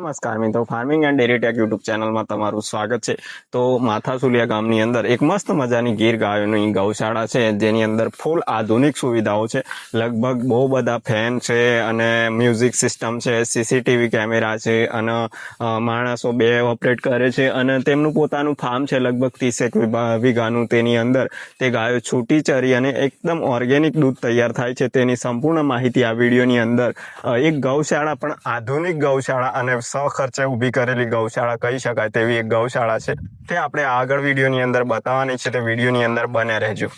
નમસ્કાર મિત્રો farming and dairy tech YouTube ચેનલમાં તમારું સ્વાગત છે. તો માથાસુલિયા ગામની અંદર એક મસ્ત મજાની ગીર ગાયોની ગૌશાળા છે, જેની અંદર ફૂલ આધુનિક સુવિધાઓ છે. લગભગ બહુ બધા ફેન છે અને મ્યુઝિક સિસ્ટમ છે સીસીટીવી કેમેરા છે અને માણસો બે ઓપરેટ કરે છે અને તેમનું પોતાનું ફાર્મ છે લગભગ ત્રીસેક વીઘાનું તેની અંદર. તે ગાયો છૂટી ચરી અને એકદમ ઓર્ગેનિક દૂધ તૈયાર થાય છે. તેની સંપૂર્ણ માહિતી આ વિડીયોની અંદર. એક ગૌશાળા પણ આધુનિક ગૌશાળા અને સખર્ચે ઊભી કરેલી ગૌશાળા કહી શકાય તેવી એક ગૌશાળા છે. તે આપણે આગળ વિડીયોની અંદર બતાવવાની છે. તે વિડીયોની અંદર બને રહેજો.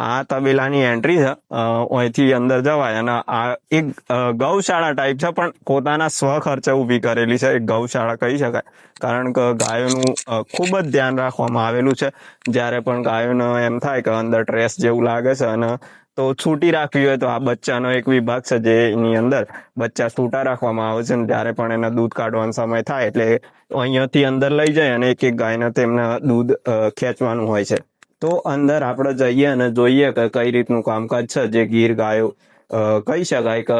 આ તબેલાની એન્ટ્રી છે. અહીંથી અંદર જવાય અને આ એક ગૌશાળા ટાઈપ છે, પણ પોતાના સ્વ ખર્ચે ઊભી કરેલી છે. એક ગૌશાળા કહી શકાય. કારણ કે ગાયોનું ખૂબ જ ધ્યાન રાખવામાં આવેલું છે. જ્યારે પણ ગાયોને એમ થાય કે અંદર ટ્રેસ જેવું લાગે છે અને તો છૂટી રાખવી હોય તો આ બચ્ચાનો એક વિભાગ છે જેની અંદર બચ્ચા છૂટા રાખવામાં આવે છે જ્યારે પણ એના દૂધ કાઢવાનો સમય થાય એટલે અહીંયાથી અંદર લઈ જાય અને એક એક ગાયને તેમના દૂધ ખેંચવાનું હોય છે. તો અંદર આપણે જઈએ અને જોઈએ કે કઈ રીતનું કામકાજ છે, જે ગીર ગાયો કહી શકાય કે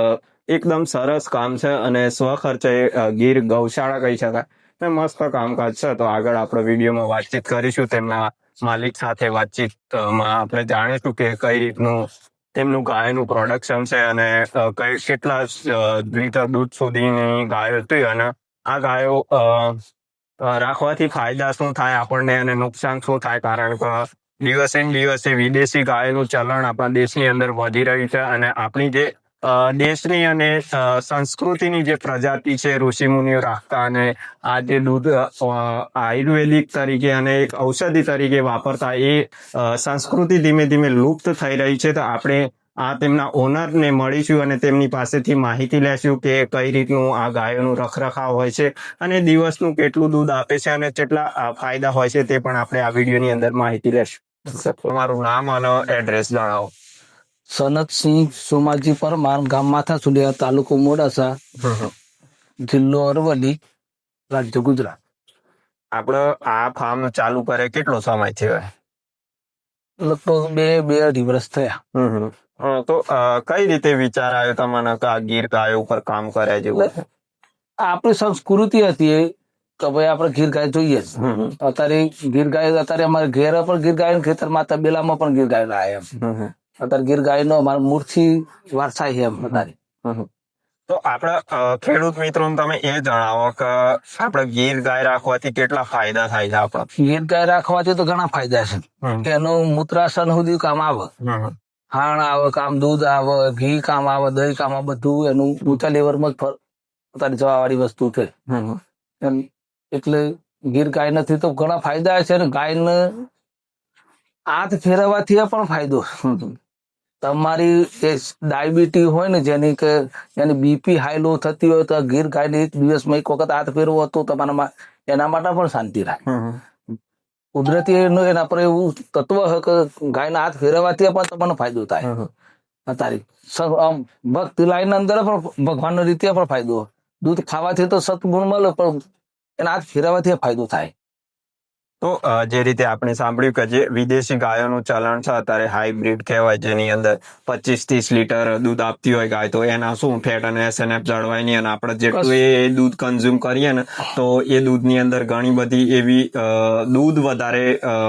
એકદમ સરસ કામ છે અને સ્વખર્ચે ગીર ગૌશાળા કહી શકાય. ને મસ્ત કામકાજ છે. તો આગળ આપણે વિડીયોમાં વાતચીત કરીશું. તેમના માલિક સાથે વાતચીતમાં આપણે જાણીશું કે કઈ રીતનું તેમનું ગાયનું પ્રોડક્શન છે અને કઈ કેટલા લીટર દૂધ સુધીની ગાયો હતી અને આ ગાયો રાખવાથી ફાયદા શું થાય આપણને અને નુકસાન શું થાય? કારણ કે દિવસે ને દિવસે વિદેશી ગાયનું ચલણ આપણા દેશની અંદર વધી રહ્યું છે અને આપણી જે દેશની અને સંસ્કૃતિની જે પ્રજાતિ છે ઋષિમુનિઓ રાખતા અને આ જે દૂધ આયુર્વેદિક તરીકે અને એક ઔષધિ તરીકે વાપરતા એ સંસ્કૃતિ ધીમે ધીમે લુપ્ત થઈ રહી છે તો આપણે આ તેમના ઓનરને મળીશું અને તેમની પાસેથી માહિતી લેશું કે કઈ રીતનું આ ગાયોનું રખરખાવ હોય છે અને દિવસનું કેટલું દૂધ આપે છે અને કેટલા ફાયદા હોય છે તે પણ આપણે આ વિડીયોની અંદર માહિતી લેશું. તમારું નામ અને એડ્રેસ જણાવો. સનતસિંહ સોમાજી પરમાર ગામ માથાસુલિયા તાલુકો મોડાસા જિલ્લો અરવલ્લી રાજ્ય ગુજરાત. આપણે આ ફાર્મ ચાલુ કરે કેટલો સમય થયો? લગભગ બે બે અઢી વર્ષ થયા. તો કઈ રીતે વિચાર આવ્યો તમને? કે આ ગીર ગાયો ઉપર કામ કરે જેવું? આપણી સંસ્કૃતિ હતી કે ભાઈ આપણે ગીર ગાય જોઈએ અત્યારે ગીર ગાય અત્યારે અમારે ઘેર પણ ગીર ગાય ખેતરમાં તબેલામાં પણ ગીર ગાય લાયા એમ. અત્યારે ગીર ગાય નો અમારે મૂર્તિ વારસાઈ છે એમ અત્યારે. તો આપડા ખેડૂત મિત્રો તમે એ જણાવો કે આપણે ગીર ગાય રાખવાથી કેટલા ફાયદા થાય છે આપણા? ગીર ગાય રાખવાથી તો ઘણા ફાયદા છે. એનું મૂત્રાસન સુધી કામ આવે. હાણ આવે કામ દૂધ આવે ઘી કામ આવે દહીં કામ આવે બધું એનું ઊંચા લેવલમાં જ ફર- અત્યારે જવા વાળી વસ્તુ છે. એટલે ગીર ગાય નથી તો ઘણા ફાયદા છે ને. ગાયને હાથ ફેરવવાથી પણ ફાયદો તમારી જે ડાયાબિટી હોય ને જેની કે એની બીપી હાઈ લો થતી હોય તો ગીર ગાયને એક દિવસમાં એક વખત હાથ ફેરવો હતો તમારામાં એના માટે પણ શાંતિ રાખે કુદરતી એનું એના પર એવું તત્વ છે કે ગાયના હાથ ફેરવવાથી પણ તમને ફાયદો થાય. તારી સ- આમ ભક્તિ લાઈન અંદર પણ ભગવાનની રીતે પણ ફાયદો દૂધ ખાવાથી તો સદગુણ મળે પણ એના આ ફેરવવાથી ફાયદો થાય. તો જે રીતે આપણે સાંભળ્યું કે જે વિદેશી ગાયોનું ચલણ છે અત્યારે હાઇબ્રિડ કહેવાય જેની અંદર પચીસ ત્રીસ લીટર દૂધ આપતી હોય ગાય તો એના શું ફેટ અને એસએનએફ જળવાય નહીં અને આપણે જેટલું એ દૂધ કન્ઝ્યુમ કરીએ ને તો એ દૂધની અંદર ઘણી બધી એવી દૂધ વધારે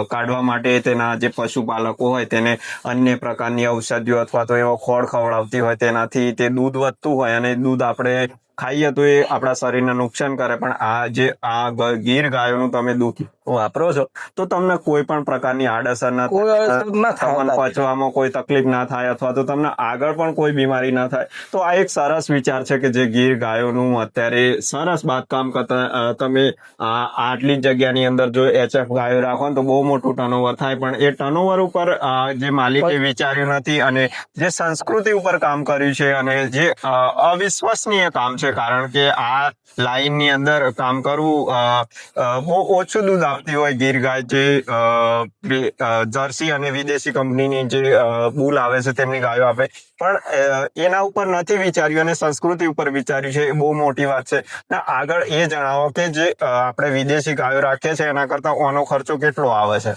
કાઢવા માટે તેના જે પશુપાલકો હોય તેને અન્ય પ્રકારની ઔષધિઓ અથવા તો એવો ખોળ ખવડાવતી હોય તેનાથી તે દૂધ વધતું હોય અને દૂધ આપણે ખાઈએ તો એ આપણા શરીરને નુકસાન કરે પણ આ જે આ ગીર ગાયોનું તમે દૂધ વાપરો છો તો તમને કોઈ પણ પ્રકારની આડઅસર ના થાય. પચવામાં કોઈ તકલીફ ના થાય અથવા તો તમને આગળ પણ કોઈ બીમારી ના થાય તો આ એક સરસ વિચાર છે કે જે ગીર ગાયોનું અત્યારે સરસ બાંધકામ કરતા તમે આ આટલી જગ્યાની અંદર જો એચએફ ગાયો રાખો ને તો બહુ મોટું ટર્નઓવર થાય પણ એ ટર્નઓવર ઉપર જે માલિકે વિચાર્યું નથી અને જે સંસ્કૃતિ ઉપર કામ કર્યું છે અને જે અવિશ્વસનીય કામ છે કારણ કે આ લાઈનની અંદર કામ કરવું બહુ ઓછું દૂધ આપતી હોય ગીર ગાય જે જર્સી અને વિદેશી કંપનીની જે બુલ આવે છે તેમની ગાયો આપે. પણ એના ઉપર નથી વિચાર્યું અને સંસ્કૃતિ ઉપર વિચાર્યું છે એ બહુ મોટી વાત છે. ને આગળ એ જણાવો કે જે આપણે વિદેશી ગાયો રાખીએ છીએ એના કરતા ઓનો ખર્ચો કેટલો આવે છે?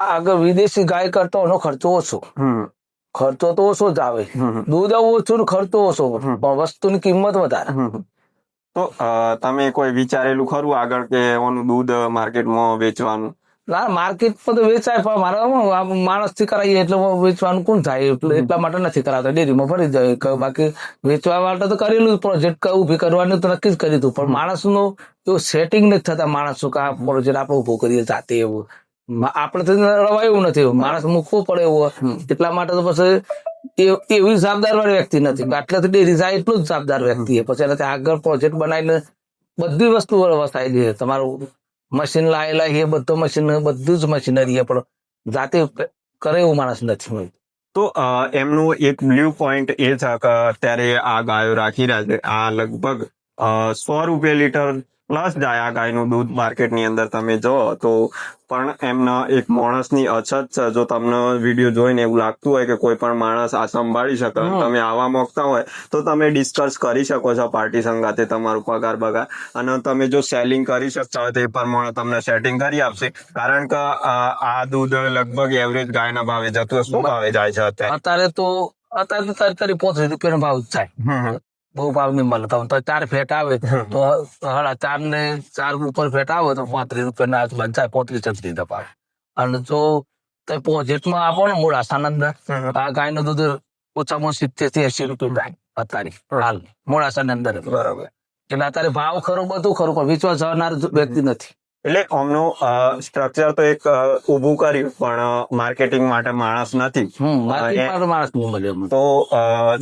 આગળ વિદેશી ગાય કરતો એનો ખર્ચો ઓછો. ખર્ચો તો ઓછો જ આવે. દૂધ ઓછું ખર્ચો ઓછો. પણ વસ્તુની કિંમત વધારે. તો તમે કોઈ વિચારેલું ખરું આગળ કે ઓનું દૂધ માર્કેટમાં વેચવાનું? ના માર્કેટમાં તો વેચાય પણ મારા માણસથી કરાવીએ એટલે વેચવાનું કોણ થાય? એટલે માટે નથી કરાવતા ડેરીમાં ફરી જાય. બાકી વેચવા માટે તો કરેલું પ્રોજેક્ટ ઊભી કરવાનું તો નક્કી જ કર્યું હતું પણ માણસનું એવું સેટિંગ નથી થતા માણસો કે આ પ્રોજેક્ટ આપણે ઊભો કરીએ જાતે એવું. આપણે તો રવાયું નથી માણસ મૂકવો પડે એવું. એટલા માટે તો પછી એવી જવાબદાર વ્યક્તિ નથી. આટલાથી ડેરી જાય એટલું જ જવાબદાર વ્યક્તિ છે. પછી એનાથી આગળ પ્રોજેક્ટ બનાવીને બધી વસ્તુ વસાયેલી છે. તમારું મશીન લાયેલા એ બધું મશીન બધું જ મશીનરી પણ જાતે કરે એવું માણસ નથી તો એમનું એક બ્લુ પોઈન્ટ એ છે કે અત્યારે આ ગાયો રાખી રહ્યા છે. આ લગભગ સો રૂપિયા લીટર પ્લસ જાય આ ગાયનું દૂધ માર્કેટની અંદર તમે જો તો પણ એમના એક માણસની અછત છે. જો તમને વીડિયો જોઈને એવું લાગતું હોય કે કોઈ પણ માણસ આ સંભાળી શકે તમે આવવા માંગતા હોય તો તમે ડિસ્કસ કરી શકો છો પાર્ટી સંગાતે તમારું પગાર બગાર. અને તમે જો સેલિંગ કરી શકતા હોય તો એ પ્રમાણે તમને સેટિંગ કરી આપશે. કારણ કે આ દૂધ લગભગ એવરેજ ગાયના ભાવે જતું શું ભાવે જાય છે અત્યારે? અત્યારે તો અત્યારે તો તારી તારી પોત્રીસ રૂપિયાનો ભાવ થાય. બહુ ભાવ નહીં મળે તમે તો ચાર ફેટ આવે. તો હળા ચાર ને ચાર ઉપર ફેટ આવે તો પાંત્રીસ રૂપિયાના આજુબાજુ થાય પોત્રીસ છત્રીસ દપાવ અને જો તમે પ્રોજેક્ટમાં આપો ને. મૂળ આસાનંદ. આ ગાયનું દૂધ ઓછામાં સિત્તેરથી એસી રૂપિયા અત્યારે હાલ મૂળ આસાની અંદર બરાબર. એટલે અત્યારે ભાવ ખરો બધું ખરું પણ વેચવા જનાર વ્યક્તિ નથી. એટલે આમનું સ્ટ્રક્ચર તો એક ઊભું કર્યું પણ માર્કેટિંગ માટે માણસ નથી. તો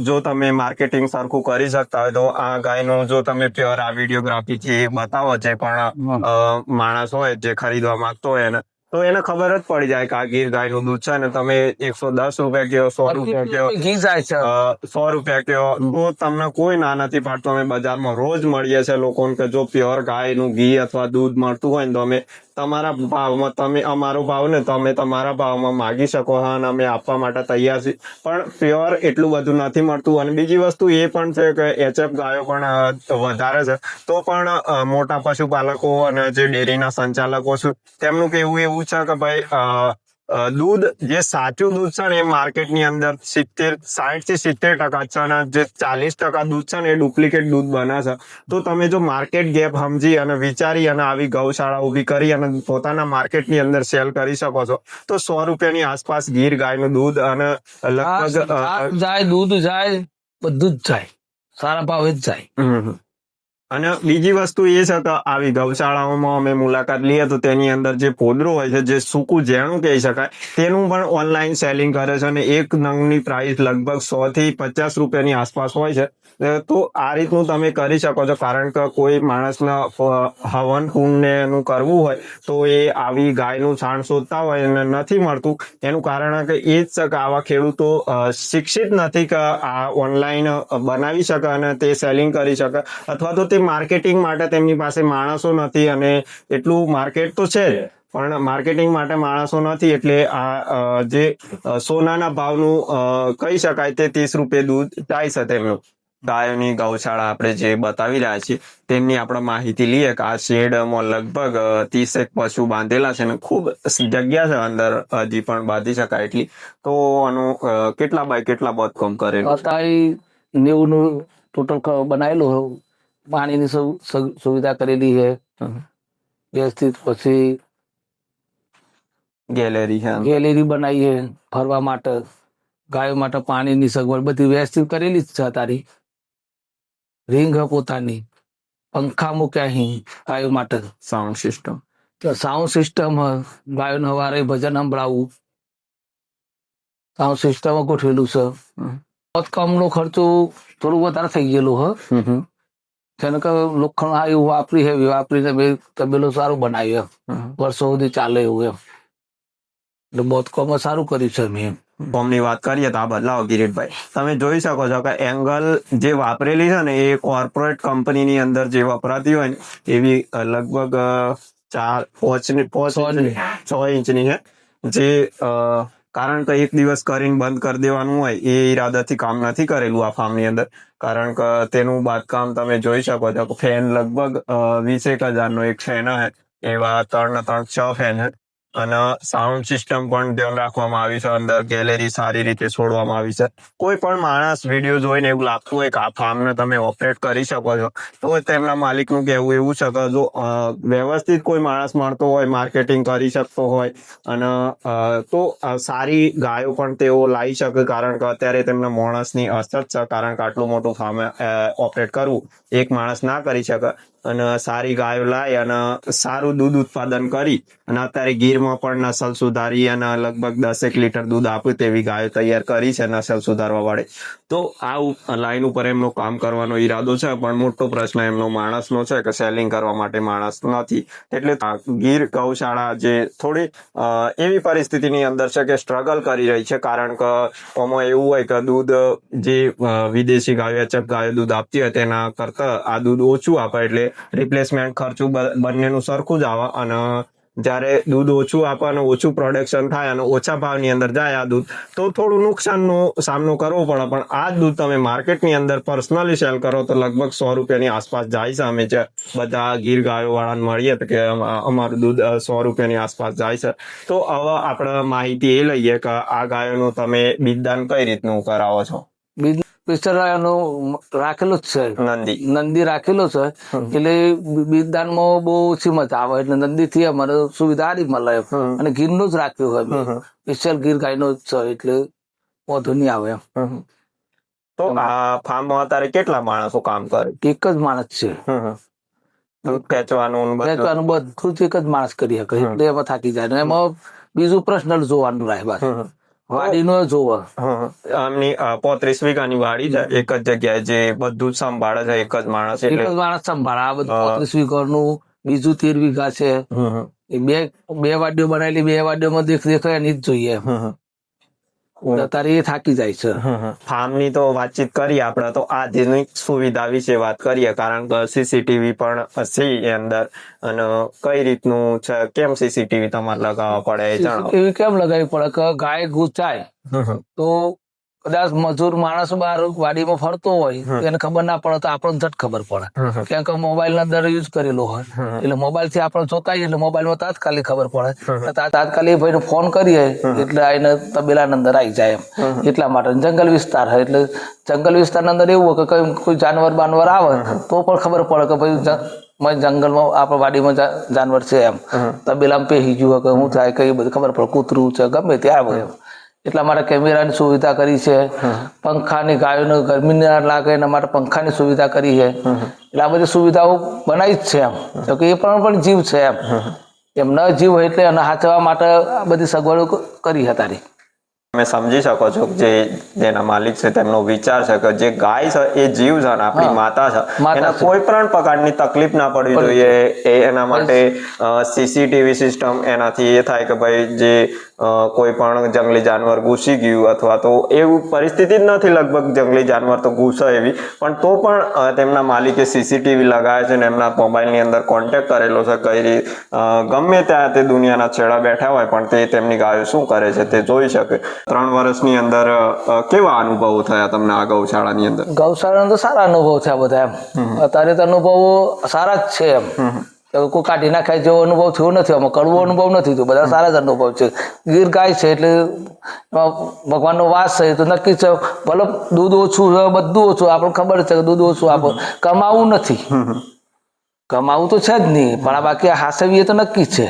જો તમે માર્કેટિંગ સરખું કરી શકતા હોય તો આ ગાયનું જો તમે પ્યોર આ વિડીયોગ્રાફી થી બતાવો છે પણ માણસ હોય જે ખરીદવા માંગતો હોય એને તો એને ખબર જ પડી જાય કે આ ગીર ગાયનું દૂધ છે ને તમે એકસો દસ રૂપિયા કયો સો રૂપિયા કયો ઘી જાય છે. સો રૂપિયા કયો તો તમને કોઈ ના નથી પાડતું અમે બજારમાં રોજ મળીએ છીએ લોકોને કે જો પ્યોર ગાયનું ઘી અથવા દૂધ મળતું હોય ને તો અમે તમારા ભાવમાં તમે, અમારો ભાવ ને તમે તમારા ભાવમાં માગી શકો, હા, અને અમે આપવા માટે તૈયાર છીએ. પણ પ્યોર એટલું બધું નથી મળતું. અને બીજી વસ્તુ એ પણ છે કે એચએફ ગાયો પણ વધારે છે. તો પણ મોટા પશુપાલકો અને જે ડેરીના સંચાલકો છે, તેમનું કહેવું એવું છે કે ભાઈ દૂધ જે સાચું દૂધ છે ને એ માર્કેટની અંદર સિત્તેર સાઠથી સિત્તેર ટકા છે અને જે ચાલીસ ટકા દૂધ છે ને એ ડુપ્લિકેટ દૂધ બને છે તો તમે જો માર્કેટ ગેપ સમજી અને વિચારી અને આવી ગૌશાળા ઊભી કરી અને પોતાના માર્કેટની અંદર સેલ કરી શકો છો તો સો રૂપિયાની આસપાસ ગીર ગાયનું દૂધ અને લગભગ જાય દૂધ જાય બધું જ જાય સારા ભાવે જ જાય. અને બીજી વસ્તુ એ છે કે આવી ગૌશાળાઓમાં અમે મુલાકાત લઈએ તો તેની અંદર જે પોદરો હોય છે, જે સૂકું ઝેણું કહી શકાય, તેનું પણ ઓનલાઈન સેલિંગ કરે છે અને એક નંગની પ્રાઇસ લગભગ સો થી પચાસ રૂપિયાની આસપાસ હોય છે. તો આ રીતનું તમે કરી શકો છો. કારણ કે કોઈ માણસને હવન કુંડને એનું કરવું હોય, તો એ આવી ગાયનું છાણ શોધતા હોય અને નથી મળતું. એનું કારણ કે એ જ કે આવા ખેડૂતો શિક્ષિત નથી કે આ ઓનલાઈન બનાવી શકે અને તે સેલિંગ કરી શકે. અથવા તો તે માર્કેટિંગ માટે તેમની પાસે માણસો નથી અને એટલું માર્કેટ તો છે જ. પણ માર્કેટિંગ માટે માણસો નથી એટલે આ જે સોનાના ભાવનું કહી શકાય તે ત્રીસ રૂપિયા દૂધ જાય છે તેમનું ગાયોની ગૌશાળા આપણે જે બતાવી રહ્યા છીએ તેમની આપણે માહિતી લઈએ કે આ શેડમાં લગભગ ત્રીસેક પશુ બાંધેલા છે અને ખૂબ જગ્યા છે અંદર હજી પણ બાંધી શકાય એટલી. તો આનું કેટલા બાય કેટલા બાંધકામ કરેલું? અત્યારે નેવું નું ટોટલ બનાવેલું. પાણીની સુવિધા કરેલી છે. વ્યવસ્થિત પછી ગેલેરી છે. ગેલેરી બનાવી છે ફરવા માટે. ગાયો માટે પાણીની સગવડ બધી વ્યવસ્થિત કરેલી જ છે તારી રીંગ પોતાની પંખા મૂક્યા અહીં ગાયો માટે. સાઉન્ડ સિસ્ટમ તો સાઉન્ડ સિસ્ટમ ગાયોને હવારે ભજન સંભળાવવું સાઉન્ડ સિસ્ટમ ગોઠવેલું છે. હમ. નો ખર્ચો થોડું વધારે થઈ ગયેલું હ. જેને કે લોખંડ આ એવું વાપરી હે વાપરીને બે તબેલો સારું બનાવ્યું વર્ષો સુધી ચાલે એવું એમ. એટલે બોધકોમાં સારું કર્યું છે મેં એમ. ફોર્મની વાત કરીએ તો આ બદલાવો કિરીટભાઈ તમે જોઈ શકો છો કે એંગલ જે વાપરેલી છે ને એ કોર્પોરેટ કંપનીની અંદર જે વપરાતી હોય ને એવી લગભગ ચાર પોચની પોચ છ ઇંચની છે જે કારણ કે એક દિવસ કરીને બંધ કરી દેવાનું હોય એ ઈરાદાથી કામ નથી કરેલું આ ફાર્મની અંદર. કારણ કે તેનું બાંધકામ તમે જોઈ શકો છો ફેન લગભગ વીસેક હજારનો એક ફેન હે. એવા ત્રણ ત્રણ છ ફેન છે અને સાઉન્ડ સિસ્ટમ પણ ધ્યાન રાખવામાં આવી છે. અંદર ગેલેરી સારી રીતે છોડવામાં આવી છે. કોઈ પણ માણસ વીડિયો જોઈને એવું લાગતું હોય કે આ ફાર્મને તમે ઓપરેટ કરી શકો છો, તો તેમના માલિકનું કહેવું એવું છે કે જો વ્યવસ્થિત કોઈ માણસ મળતો હોય માર્કેટિંગ કરી શકતો હોય, અને તો સારી ગાયો પણ તેઓ લાવી શકે, કારણ કે અત્યારે તેમના માણસની અછત છે, કારણ કે આટલું મોટું ફાર્મ ઓપરેટ કરવું, એક માણસ ના કરી શકે અને સારી ગાયો લાવી અને સારું દૂધ ઉત્પાદન કરી અને અત્યારે ગીરમાં પણ નસલ સુધારી અને લગભગ દસેક લીટર દૂધ આપે તેવી ગાયો તૈયાર કરી છે નસલ સુધારવા વાળે. તો આ લાઈન ઉપર એમનો કામ કરવાનો ઈરાદો છે, પણ મોટો પ્રશ્ન એમનો માણસનો છે કે સેલિંગ કરવા માટે માણસ નથી. એટલે ગીર ગૌશાળા જે થોડી એવી પરિસ્થિતિની અંદર છે કે સ્ટ્રગલ કરી રહી છે, કારણ કે આમાં એવું હોય કે દૂધ જે વિદેશી ગાયો એચએફ ગાયો દૂધ આપતી હોય તેના કરતા આ દૂધ ઓછું આપે એટલે રિપ્લેસમેન્ટ ખર્ચું બંનેનું સરખું જ આવે અને જ્યારે દૂધ ઓછું આપવાનું, ઓછું પ્રોડક્શન થાય અને ઓછા ભાવની અંદર જાય આ દૂધ, તો થોડું નુકસાનનો સામનો કરવો પડે. પણ આ દૂધ તમે માર્કેટની અંદર પર્સનલી સેલ કરો તો લગભગ સો રૂપિયાની આસપાસ જાય છે. અમે જે બધા ગીર ગાયો વાળાને મળીએ તો કે અમ- અમારું દૂધ સો રૂપિયાની આસપાસ જાય છે. તો હવે આપણે માહિતી એ લઈએ કે આ ગાયોનું તમે બીજદાન કઈ રીતનું કરાવો છો? પિસ્તરાનું રાખેલું જ છે. નંદી. નંદી રાખેલો છે. એટલે બીજદાનમાં બહુ ઓછી મજા આવે એટલે નંદી થી અમારે સુવિધા સારી મળે. એમ. ગીરનું જ રાખ્યું હોય. સ્પેશિયલ ગીર ગાય નો છે એટલે વાંધો નહીં આવે એમ. તો આ ફાર્મમાં અત્યારે કેટલા માણસો કામ કરે? એક જ માણસ છે. દૂધ ખેંચવાનું ને બધું? જ એક જ માણસ કરી શકે. એટલે એમાં થાકી જાય. એમાં બીજું પર્સનલ જોવાનું રહે બસ. વાડીનો જોવા. આમની પોત્રીસ વીઘાની વાડી છે. એક જ જગ્યાએ જે બધું જ સંભાળે છે એક જ માણસ એક જ માણસ સંભાળે. આ બધું પોત્રીસ વીઘાનું બીજું તેર વીઘા છે. બે બે વાડીઓ બનાવેલી બે વાડીઓમાં દેખ દેખાય એની જ જોઈએ. તારે એ થાકી જાય છે. ફાર્મની તો વાતચીત કરીએ આપણે તો આધુનિક સુવિધા વિશે વાત કરીએ કારણ કે સીસીટીવી પણ છે એ અંદર. અને કઈ રીતનું છે કેમ સીસીટીવી તમારે લગાવવા પડે એ કેમ લગાવી પડે? કે ગાય ગુચાય તો કદાચ મજૂર માણસ બહાર વાડીમાં ફરતો હોય એને ખબર ના પડે તો આપણને ઝટ ખબર પડે. કેમ કે મોબાઈલ અંદર યુઝ કરેલો હોય. એટલે મોબાઈલથી આપણે જોતા એટલે મોબાઈલમાં તાત્કાલિક ખબર પડે. તાત્કાલિક ભાઈ ફોન કરીએ એટલે એને તબેલા અંદર આવી જાય એમ. એટલા માટે. જંગલ વિસ્તાર હોય. એટલે જંગલ વિસ્તારના અંદર એવું હોય કે કઈ જાનવર બાનવર આવે તો પણ ખબર પડે કે ભાઈ જંગલમાં જંગલમાં આપણા વાડીમાં જાનવર છે એમ. તબેલામાં પેહી ગયું હોય કે હું થાય કઈ બધું ખબર પડે. કૂતરું છે ગમે તે આવે એમ. એટલા માટે કેમેરાની સુવિધા કરી છે. પંખાની ગાયોને ગરમી ના લાગે એના માટે પંખાની સુવિધા કરી છે. એટલે આ બધી સુવિધાઓ બનાવી જ છે એમ. તો કે એ પણ પણ જીવ છે એમ. એમ ન જીવ હોય એટલે એને હાચવા માટે આ બધી સગવડો કરી હતી તમે સમજી શકો છો જે જેના માલિક છે તેમનો વિચાર છે કે જે ગાય છે એ જીવ છે આપણી માતા છે. એના કોઈ પણ પ્રકારની તકલીફ ના પડવી જોઈએ. એ એના માટે સીસીટીવી સિસ્ટમ એનાથી એ થાય કે ભાઈ જે કોઈ પણ જંગલી જાનવર ઘૂસી ગયું અથવા તો એવું પરિસ્થિતિ જ નથી લગભગ જંગલી જાનવર તો ઘૂસે એવી. પણ તો પણ તેમના માલિકે સીસીટીવી લગાવ્યા છે ને એમના મોબાઈલની અંદર કોન્ટેક્ટ કરેલો છે કઈ રીત ગમે ત્યાં તે દુનિયાના છેડા બેઠા હોય પણ તે તેમની ગાયો શું કરે છે તે જોઈ શકે. ત્રણ વર્ષની અંદર કેવા અનુભવો થયા તમને આ ગૌશાળાની અંદર? ગૌશાળાના તો સારા અનુભવ થયા બધા એમ. અત્યારે તો અનુભવો સારા જ છે એમ. કોઈ કાઢી નાખાય જેવો અનુભવ થયો નથી આમાં કડવો અનુભવ નથી થયો. બધા સારા જ અનુભવ છે. ગીર ગાય છે એટલે એમાં ભગવાનનો વાસ છે તો નક્કી છે. ભલે દૂધ ઓછું બધું ઓછું આપણને ખબર છે કે દૂધ ઓછું આપણે કમાવું નથી. કમાવું તો છે જ નહીં પણ આ બાકી આ હાસવી એ તો નક્કી છે.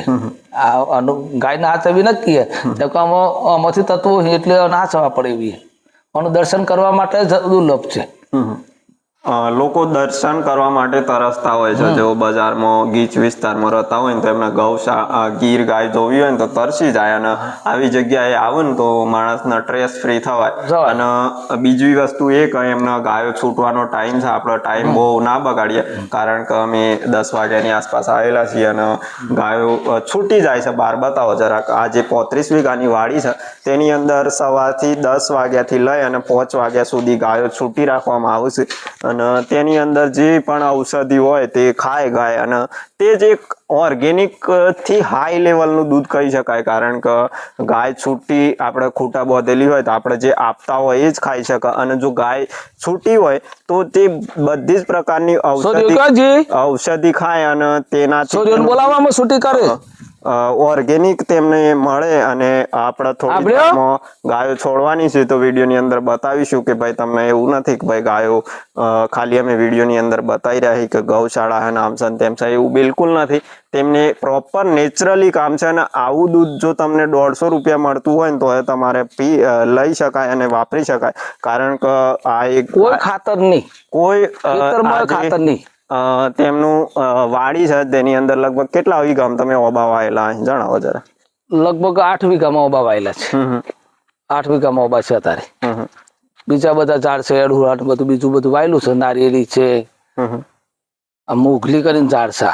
આ ગાયના હાસવી નક્કી છે. કે આમાંથી તત્વો એટલે નાસવા પડે એવી આનું દર્શન કરવા માટે દુર્લભ છે. લોકો દર્શન કરવા માટે તરસતા હોય છે. જેઓ બજારમાં ગીચ વિસ્તારમાં રહેતા હોય ને તો એમને ગૌશા ગીર ગાય જોવી હોય ને તો તરસી જાય અને આવી જગ્યાએ આવે ને તો માણસના ટ્રેસ ફ્રી થવાય. અને બીજી વસ્તુ એ કે એમના ગાયો છૂટવાનો ટાઈમ છે. આપણો ટાઈમ બહુ ના બગાડીએ. કારણ કે અમે દસ વાગ્યાની આસપાસ આવેલા છીએ અને ગાયો છૂટી જાય છે. બહાર બતાવો જરાક. આ જે પોત્રીસ વીઘાની વાડી છે તેની અંદર સવારથી દસ વાગ્યાથી લઈ અને પાંચ વાગ્યા સુધી ગાયો છૂટી રાખવામાં આવશે. અને તેની અંદર જે પણ ઔષધિ હોય તે ખાય ગાય અને તે જે ઓર્ગેનિકથી હાઈ લેવલનું દૂધ કહી શકાય. કારણ કે ગાય છૂટી આપણે ખોટા બોધેલી હોય તો આપણે જે આપતા હોય એ જ ખાઈ શકે. અને જો ગાય છૂટી હોય તો તે બધી જ પ્રકારની ઔષધિ ઔષધિ ખાય અને તેના બોલાવવામાં છૂટી કરે ઓર્ગેનિક તેમને મળે અને આપણે થોડી ગાયો છોડવાની છે તો વિડીયોની અંદર બતાવીશું કે ભાઈ તમને એવું નથી કે ભાઈ ગાયો ખાલી અમે વિડીયોની અંદર બતાવી રહ્યા છીએ કે ગૌશાળા હે ને આમ છે તેમ છે એવું બિલકુલ નથી. તેમને પ્રોપર નેચરલી કામ છે અને આવું દૂધ જો તમને દોઢસો રૂપિયા મળતું હોય ને તો એ તમારે પી લઈ શકાય અને વાપરી શકાય. કારણ કે આ એક કોઈ ખાતર નહીં. કોઈ ખાતર નહીં. તેમનું વાડી છે તેની અંદર લગભગ કેટલા વીઘામ તમે ઓબા વાયેલા જણાવો જરા લગભગ આઠ વીઘામાં ઓબા વાયેલા છે. આઠ વીઘામાં ઓબા છે અત્યારે. બીજા બધા ઝાડ છે અડુરાટ બધું બીજું બધું વાયેલું છે નારિયેળી છે. આ મુઘલી કરીને ઝાડ છે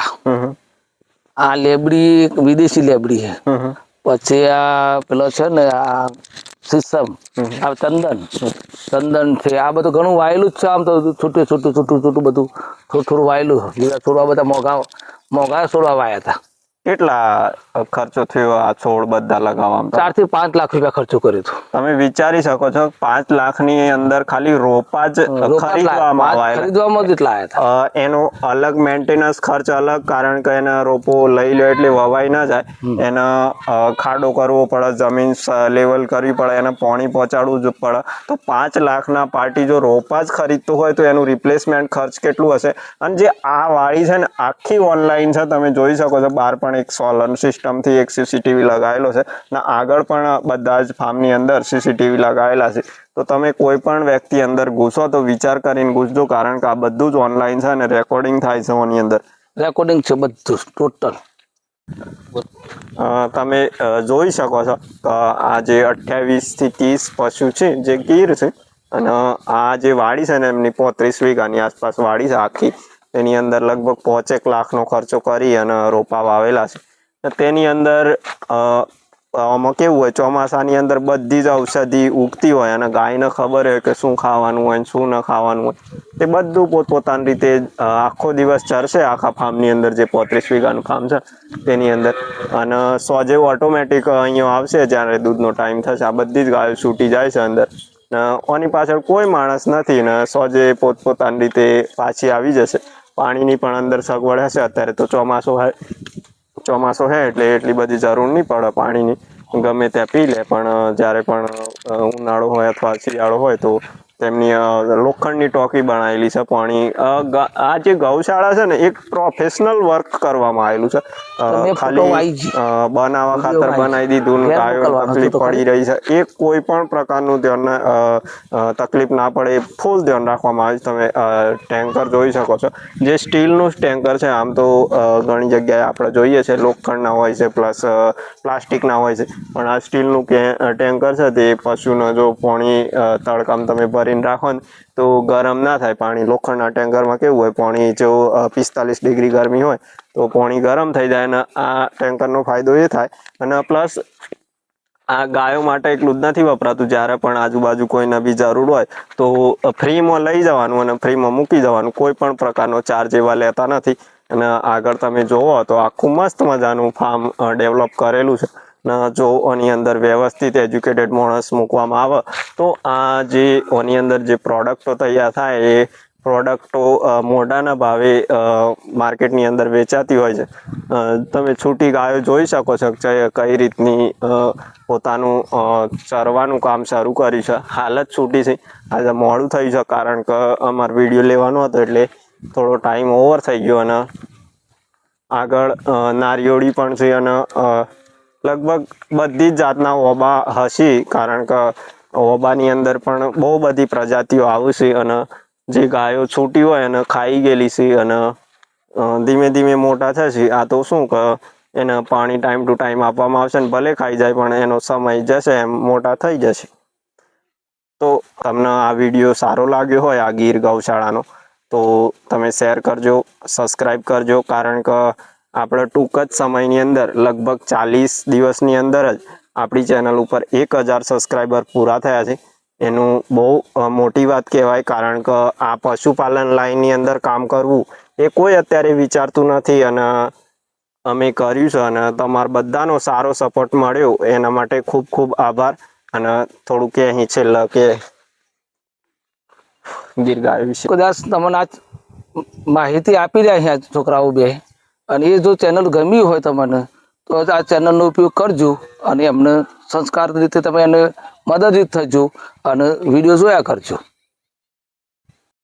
આ. લેબડી વિદેશી લેબડી છે. પછી આ પેલો છે ને આ સિસ્ટમ આ ચંદન. ચંદન છે આ બધું ઘણું વાયેલું જ છે આમ તો છૂટું છૂટું છૂટું છૂટું બધું થોડું થોડું વાયેલું. લીલા છોડવા બધા મોઘા મોઘા છોડવા વાયા હતા. કેટલા ખર્ચો થયો આ છોડ બધા લગાવવામાં? ચારથી પાંચ લાખ રૂપિયા ખર્ચો કર્યો હતો. તમે વિચારી શકો છો પાંચ લાખની અંદર ખાલી રોપા જ. ખરીદવામાં ખરીદવામાં જ આવ્યા એનો અલગ મેન્ટેનન્સ ખર્ચ અલગ કારણ કે એના રોપો લઈ લો એટલે વવાઈ ના જાય. એને ખાડો કરવો પડે જમીન લેવલ કરવી પડે એને પાણી પહોંચાડવું જ પડે. તો પાંચ લાખના પાર્ટી જો રોપા જ ખરીદતું હોય તો એનું રિપ્લેસમેન્ટ ખર્ચ કેટલું હશે? અને જે આ વાળી છે ને આખી ઓનલાઈન છે તમે જોઈ શકો છો બાર પણ એક સોલર સિસ્ટમથી એક સીસીટીવી લગાવેલો છે. ને આગળ પણ બધા જ ફાર્મની અંદર સીસીટીવી લગાવેલા છે. તો તમે કોઈ પણ વ્યક્તિ અંદર ઘૂસો તો વિચાર કરીને ઘૂસજો કારણ કે આ બધું જ ઓનલાઈન છે અને રેકોર્ડિંગ થાય છે એની અંદર. રેકોર્ડિંગ છે બધું ટોટલ તમે જોઈ શકો છો આ જે અઠ્યાવીસથી ત્રીસ પશુ છે જે ગીર છે અને આ જે વાડી છે ને એમની પોત્રીસ વીઘાની આસપાસ વાડી છે આખી. એની અંદર લગભગ પોચેક લાખનો ખર્ચો કરી અને રોપા વાવેલા છે. તેની અંદર આમાં કેવું હોય, ચોમાસાની અંદર બધી જ ઔષધિ ઉગતી હોય અને ગાયને ખબર હોય કે શું ખાવાનું હોય શું ન ખાવાનું હોય. તે બધું પોતપોતાની રીતે આખો દિવસ ચરશે આખા ફાર્મની અંદર જે પોત્રીસ વીઘાનું ફાર્મ છે તેની અંદર. અને સો જેવું ઓટોમેટિક અહીંયા આવશે જ્યારે દૂધનો ટાઈમ થશે. આ બધી જ ગાયો છૂટી જાય છે અંદર. ઓની પાછળ કોઈ માણસ નથી ને સોજે પોતપોતાની રીતે પાછી આવી જશે. પાણીની પણ અંદર સગવડ હશે અત્યારે તો ચોમાસું હોય ચોમાસું હે એટલે એટલી બધી જરૂર નહીં પડે પાણીની. ગમે ત્યાં પી લે, પણ જ્યારે પણ ઉનાળો હોય અથવા શિયાળો હોય તો તેમની લોખંડની ટોકી બનાવેલી છે પાણી. આ જે ગૌશાળા છે ને એક પ્રોફેશનલ વર્ક કરવામાં આવેલું છે. ખાલી બનાવવા ખાતર બનાવી દીધું ગાયો તકલીફ પડી રહી છે. એ કોઈ પણ પ્રકારનું ધ્યાન તકલીફ ના પડે એ ફૂલ ધ્યાન રાખવામાં આવે છે. તમે ટેન્કર જોઈ શકો છો. જે સ્ટીલનું ટેન્કર છે આમ તો ઘણી જગ્યાએ આપણે જોઈએ છે લોખંડના હોય છે પ્લસ પ્લાસ્ટિકના હોય છે. પણ આ સ્ટીલનું કે ટેન્કર છે તે પશુનો જો પાણી તડકામાં તમે ભરીને રાખો ને તો ગરમ ના થાય પાણી. લોખંડના ટેન્કરમાં કેવું હોય, પાણી જો પિસ્તાલીસ ડિગ્રી ગરમી હોય તો પાણી ગરમ થઈ જાય અને આ ટેન્કરનો ફાયદો એ થાય. અને પ્લસ આ ગાયો માટે એટલું જ નથી વપરાતું. જ્યારે પણ આજુબાજુ કોઈને બી જરૂર હોય તો ફ્રીમાં લઈ જવાનું અને ફ્રીમાં મૂકી જવાનું. કોઈ પણ પ્રકારનો ચાર્જ એવા લેતા નથી. અને આગળ તમે જોવો તો આખું મસ્ત મજાનું ફાર્મ ડેવલપ કરેલું છે. જો આની અંદર વ્યવસ્થિત એજ્યુકેટેડ માણસ મૂકવામાં આવે, તો આ જે આની અંદર જે પ્રોડક્ટો તૈયાર થાય એ પ્રોડક્ટો મોઢાના ભાવે માર્કેટની અંદર વેચાતી હોય છે. તમે છૂટી ગાયો જોઈ શકો છો કઈ રીતની પોતાનું ચરવાનું કામ શરૂ કર્યું છે. હાલ જ છૂટી છે. આજે મોડું થયું છે કારણ કે અમારે વીડિયો લેવાનો હતો એટલે થોડો ટાઈમ ઓવર થઈ ગયો અને આગળ નારિયોળી પણ છે અને લગભગ બધી જ જાતના ઓબા હશે, કારણ કે ઓબાની અંદર પણ બહુ બધી પ્રજાતિઓ આવશે અને જે ગાયો છૂટી હોય અને ખાઈ ગયેલી છે અને ધીમે ધીમે મોટા થશે. આ તો શું કે એને પાણી ટાઈમ ટુ ટાઈમ આપવામાં આવશે ને ભલે ખાઈ જાય, પણ એનો સમય જશે એમ મોટા થઈ જશે. તો તમને આ વીડિયો સારો લાગ્યો હોય, આ ગીર ગૌશાળાનો, તો તમે શેર કરજો સબસ્ક્રાઈબ કરજો, કારણ કે આપણે ટૂંક જ સમયની અંદર, લગભગ ચાલીસ દિવસની અંદર જ આપણી ચેનલ ઉપર એક હજાર સબસ્ક્રાઈબર પૂરા થયા છે. એનું બહુ મોટી વાત કહેવાય કારણ કે આ પશુપાલન લાઈનની અંદર કામ કરવું એ કોઈ અત્યારે વિચારતું નથી અને અમે કર્યું છે અને તમારા બધાનો સારો સપોર્ટ મળ્યો. એના માટે ખૂબ ખૂબ આભાર અને થોડું કે અહીં છેલ્લે કે ગીર ગાય વિશે. કદાચ તમને આ માહિતી આપી દે અહીંયા છોકરાઓ બે. અને એ જો ચેનલ ગમી હોય તમને, તો આ ચેનલનો ઉપયોગ કરજો અને એમને સંસ્કાર રીતે તમે એને મદદરૂપ થજો અને વીડિયો જોયા કરજો.